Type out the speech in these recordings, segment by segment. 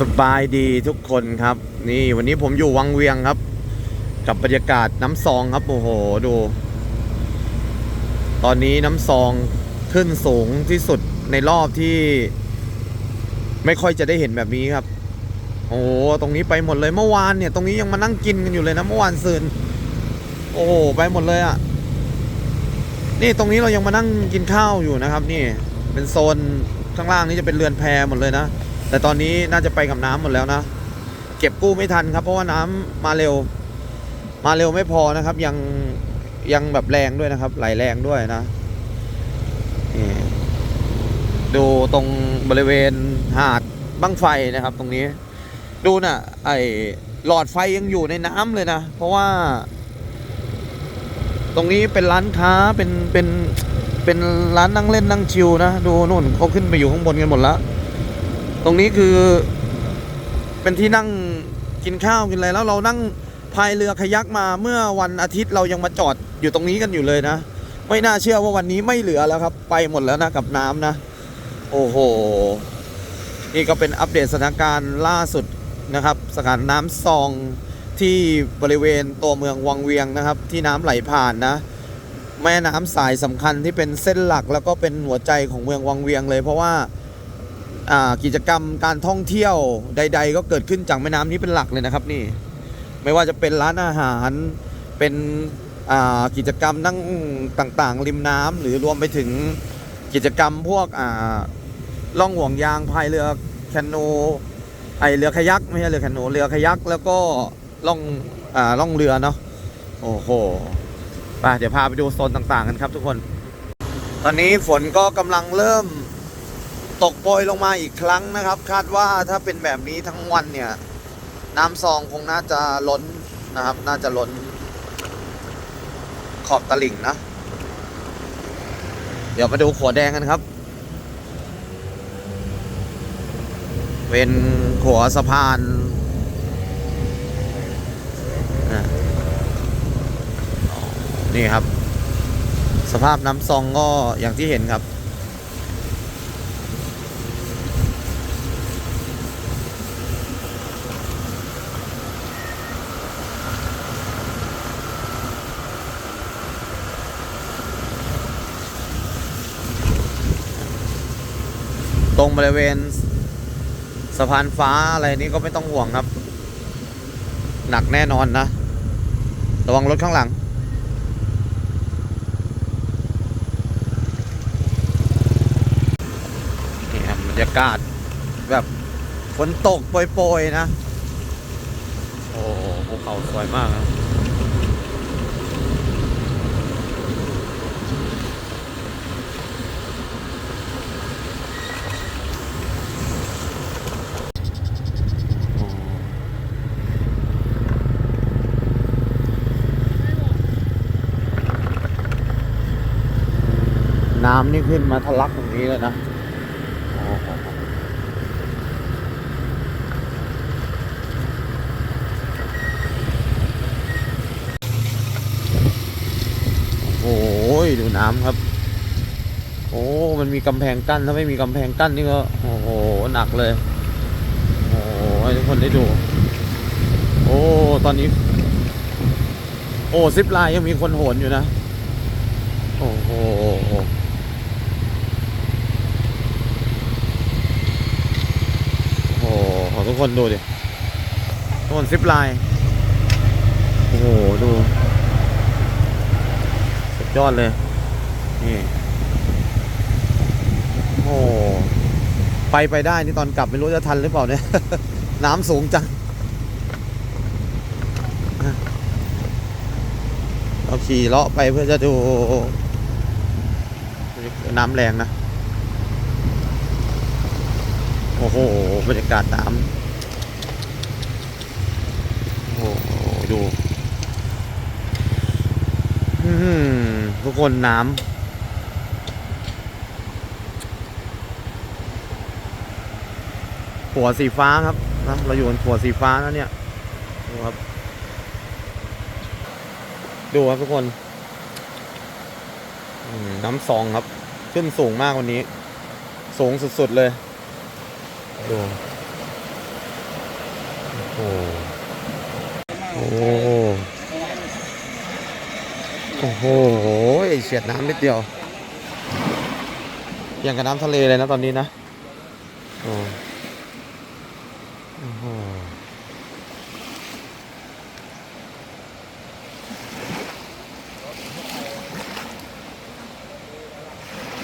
สบายดีทุกคนครับ นี่วันนี้ผมอยู่วังเวียงครับ กับบรรยากาศน้ำซองครับโอ้โหดู ตอนนี้น้ำซองขึ้นสูงที่สุดในรอบที่ ไม่ค่อยจะได้เห็นแบบนี้ครับ โอ้โหตรงนี้ไปหมดเลยเมื่อวานเนี่ย ตรงนี้ยังมานั่งกินกันอยู่เลยนะเมื่อวานซืนโอ้ไปหมดเลยอะ่ะ นี่ตรงนี้เรายังมานั่งกินข้าวอยู่นะครับ นี่ เป็นโซนข้างล่างนี่จะเป็นเรือนแพหมดเลยนะ แต่ตอนนี้น่าจะไปกับน้ำหมดแล้วนะ เก็บกู้ไม่ทันครับ เพราะว่าน้ำมาเร็ว มาเร็วไม่พอนะครับ ยังยังแบบแรงด้วยนะครับไหลแรงด้วยนะนี่ดูตรงบริเวณหาดบั้งไฟนะครับ ตรงนี้ ดูนะ่ะ ไอหลอดไฟยังอยู่ในน้ำเลยนะ เพราะว่า ตรงนี้เป็นร้านค้าเป็นเป็นเป็นร้านนั่งเล่นนั่งชิลนะ ดูนู่นเขาขึ้นไปอยู่ข้างบนกันหมดแล้ว ตรงนี้คือ เป็นที่นั่งกินข้าวกินอะไรแล้วเรานั่งพายเรือคายักมาเมื่อวันอาทิตย์เรายังมาจอดอยู่ตรงนี้กันอยู่เลยนะ ไม่น่าเชื่อว่าวันนี้ไม่เหลือแล้วครับ ไปหมดแล้วนะกับน้ำนะ โอ้โห นี่ก็เป็นอัปเดตสถานการณ์ล่าสุดนะครับสถานน้ำซองที่บริเวณตัวเมืองวังเวียงนะครับ ที่น้ำไหลผ่านนะ แม่น้ำสายสำคัญที่เป็นเส้นหลักแล้วก็เป็นหัวใจของเมืองวังเวียงเลยเพราะว่า กิจกรรมการท่องเที่ยวใด ๆ ก็เกิดขึ้นจากแม่น้ำนี้เป็นหลักเลยนะครับนี่ไม่ว่าจะเป็นร้านอาหารเป็นกิจกรรมนั่งต่างๆ ริมน้ำหรือรวมไปถึงกิจกรรมพวกล่องห่วงยางพายเรือแคนูไอเรือคายักไม่ใช่เรือแคนูเรือคายักแล้วก็ล่องอล่องเรือเนาะโอ้โหไปเดี๋ยวพาไปดูโซนต่างๆกันครับทุกคน ตอนนี้ฝนก็กำลังเริ่ม ตกโปรยลงมาอีกครั้งนะครับ คาดว่าถ้าเป็นแบบนี้ทั้งวันเนี่ย น้ำซองคงน่าจะล้นนะครับ น่าจะล้น ขอบตลิ่งนะ เดี๋ยวมาดูขัวแดงกันครับ เป็นขัวสะพานนี่ครับ สภาพน้ำซองก็อย่างที่เห็นครับ ตรงบริเวณสะพานฟ้าอะไรนี้ก็ไม่ต้องห่วงครับ หนักแน่นอนนะ ระวังรถข้างหลัง นี่ครับบรรยากาศแบบฝนตกโปรยๆนะ โอ้โหภูเขาสวยมากนะโอ้ น้ำนี่ขึ้นมาทะลักตรงนี้เลยนะโอ้โหดูน้ำครับ โอ้ มันมีกำแพงกั้น ถ้าไม่มีกำแพงกั้นนี่ก็ โอ้โห หนักเลย โอ้โหให้ทุกคนได้ดู โอ้ ตอนนี้ โอ้ซิปไลน์ยังมีคนโหนอยู่นะ โอ้โห โอ้โหขอ ทุกคนดูดิทุกคนซิปไลน์โอ้โห ดู สุดยอดเลย นี่ โอ้ไปไปได้ นี่ตอนกลับไม่รู้จะทันหรือเปล่าเนี่ย น้ำสูงจัง เราขี่เลาะไปเพื่อจะดู น้ำแรงนะ โอ้โห บรรยากาศน้ำโอ้โห ดูทุกคนน้ำหัวสีฟ้าครับนะเราอยู่บนหัวสีฟ้านะเนี่ยดูครับ ดูครับทุกคนน้ำซองครับ ขึ้นสูงมากวันนี้ สูงสุดๆเลย ดู โอ้โอ้ โอ้โหเฉียดน้ำนิดเดียว อย่างกับน้ำทะเลเลยนะตอนนี้นะ โอ้โห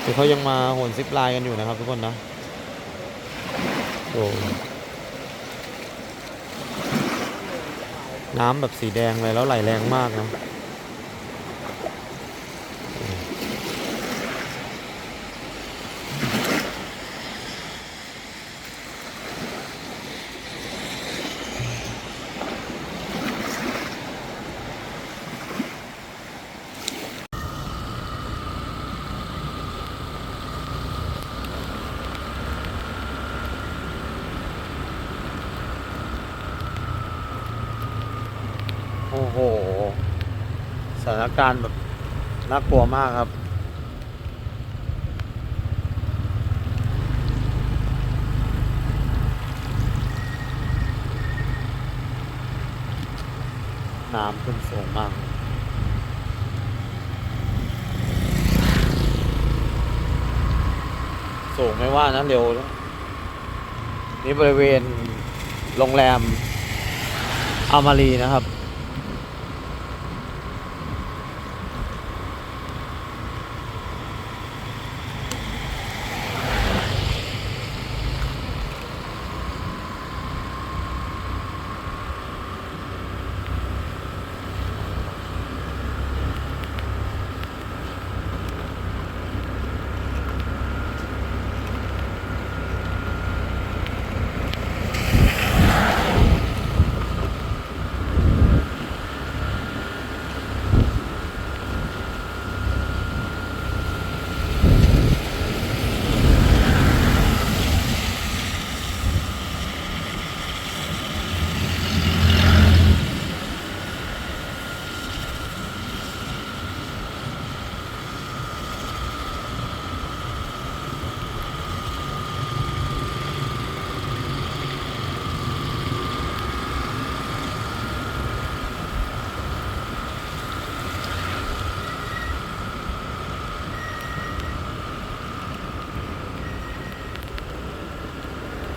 คือเขายังมาโหนซิปลน์กันอยู่นะครับทุกคนนะ โอ้ น้ำแบบสีแดงเลยแล้วไหลแรงมากนะ โอ้โห สถานการณ์แบบน่ากลัวมากครับ น้ำขึ้นสูงมากสูงไม่ว่านะเร็วนะนี่บริเวณโรงแรมอามารีนะครับ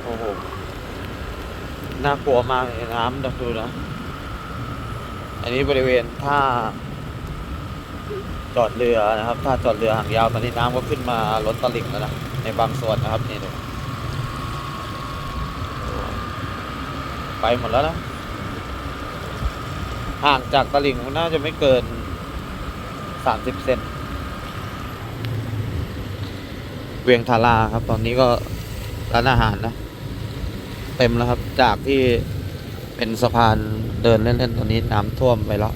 โอ้โห น่ากลัวมากเลยน้ำดูนะ อันนี้บริเวณท่าจอดเรือนะครับ ท่าจอดเรือหางยาวตอนนี้น้ำก็ขึ้นมาล้นตลิ่งแล้วนะ ในบางส่วนนะครับนี่ดูไปหมดแล้วนะ ห่างจากตลิ่งนน่าจะไม่เกินสามสิบเซนเวียงทาราครับ ตอนนี้ก็ร้านอาหารนะ เต็มแล้วครับ จากที่เป็นสะพานเดินเล่นๆตอนนี้น้ำท่วมไปแล้ว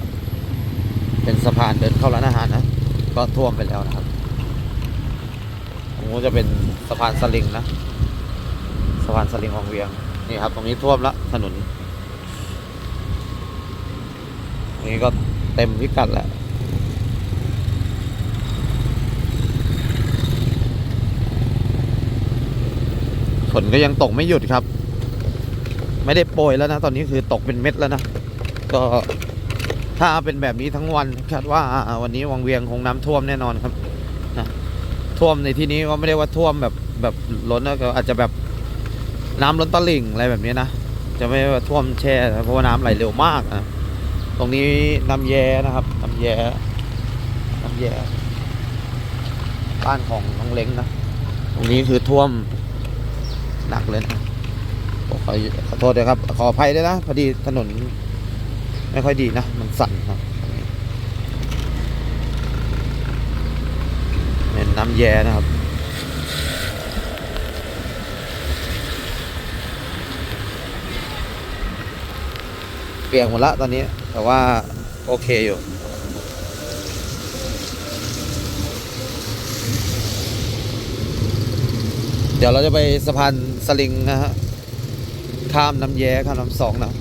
เป็นสะพานเดินเข้าร้านอาหารนะก็ท่วมไปแล้วนะครับตรงนู้นจะเป็นสะพานสลิงนะสะพานสลิงของเวียงนี่ครับ ตรงนี้ท่วมแล้วถนนตรงนี้ก็เต็มพิกัดแล้วฝนก็ยังตกไม่หยุดครับ ไม่ได้โปรยแล้วนะ ตอนนี้คือตกเป็นเม็ดแล้วนะ ก็ถ้าเป็นแบบนี้ทั้งวันคาดว่าวันนี้วังเวียงคงน้ำท่วมแน่นอนครับนะท่วมในที่นี้ก็ไม่ได้ว่าท่วมแบบแบบล้นนะก็อาจจะแบบน้ำล้นตลิ่งอะไรแบบนี้นะจะไม่ว่าท่วมแช่เพราะว่าน้ำไหลเร็วมากนะตรงนี้น้ำแย่นะครับน้ำแย่น้ำแย่บ้านของน้องเล้งนะตรงนี้คือท่วมหนักเลยนะ ขอขอโทษด้วยครับ ขออภัยด้วยนะพอดีถนนไม่ค่อยดีนะ มันสั่นครับเป็นน้ำแย่นะครับเปียกหมดละตอนนี้ แต่ว่าโอเคอยู่เดี๋ยวเราจะไปสะพานสลิงนะฮะ ข้ามน้ำแย้ข้ามน้ำสองนะ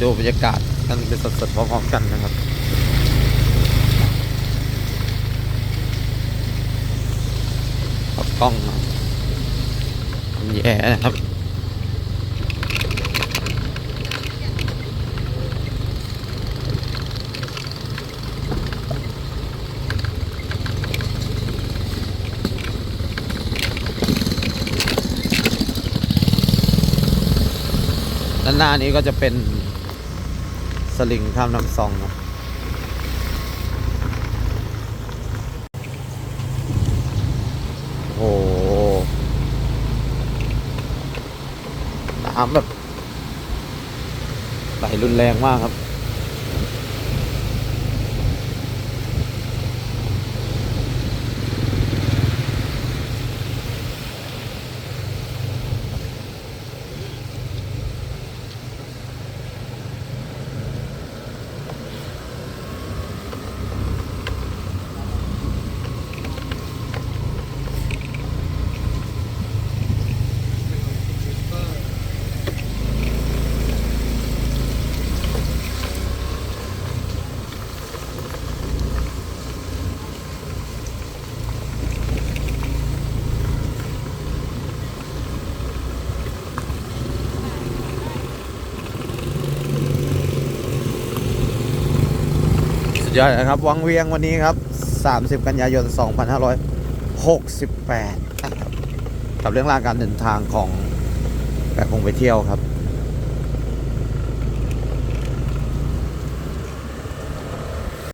ดูบรรยากาศกันเป็นสดๆพร้อมๆกันนะครับขับกล้องนะน้ำแย้นะครับ ด้าน หน้านี้ก็จะเป็นสลิงข้ามน้ำซองนะโอ้โหน้ำแบบไหลรุนแรงมากครับ สุด ยอดนะครับ วังเวียงวันนี้ครับ 30 กันยายน 2568ครับกับเรื่องราวการเดินทางของแปะคงไปเที่ยวครับ